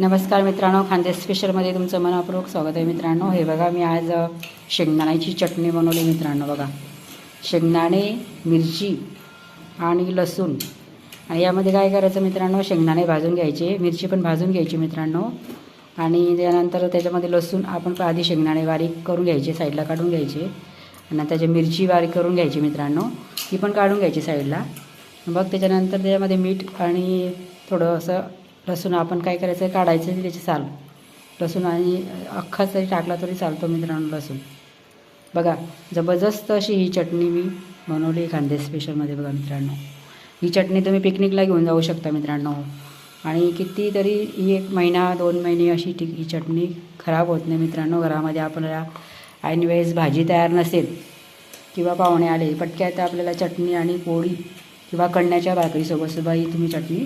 नमस्कार मित्रांनो खांदे स्पेशलमध्ये तुमचं मनापूर्वक स्वागत आहे मित्रांनो. हे बघा मी आज शेंगदाण्याची चटणी बनवली मित्रांनो बघा. शेंगदाणे मिरची आणि लसूण. आणि यामध्ये काय करायचं मित्रांनो शेंगदाणे भाजून घ्यायचे मिरची पण भाजून घ्यायची मित्रांनो. आणि त्यानंतर त्याच्यामध्ये लसूण आपण आधी शेंगदाणे बारीक करून घ्यायचे साईडला काढून घ्यायचे. आणि त्याची मिरची बारीक करून घ्यायची मित्रांनो ती पण काढून घ्यायची साईडला. मग त्याच्यानंतर त्याच्यामध्ये मीठ आणि थोडं असं लसूण आपण काय करायचं काढायचं त्याची साल. लसूण आणि अख्खा जरी टाकला तरी चालतो मित्रांनो लसूण. बघा जबरदस्त अशी ही चटणी मी बनवली खांदे स्पेशलमध्ये बघा मित्रांनो. ही चटणी तुम्ही पिकनिकला घेऊन जाऊ शकता मित्रांनो. आणि कितीतरी ही एक महिना दोन महिने अशी टिक ही चटणी खराब होत नाही मित्रांनो. घरामध्ये आपल्याला ऐनवेळेस भाजी तयार नसेल किंवा पाहुणे आले पटक्यात आपल्याला चटणी आणि पोळी किंवा कण्याच्या भाकरीसोबत सुद्धा ही तुम्ही चटणी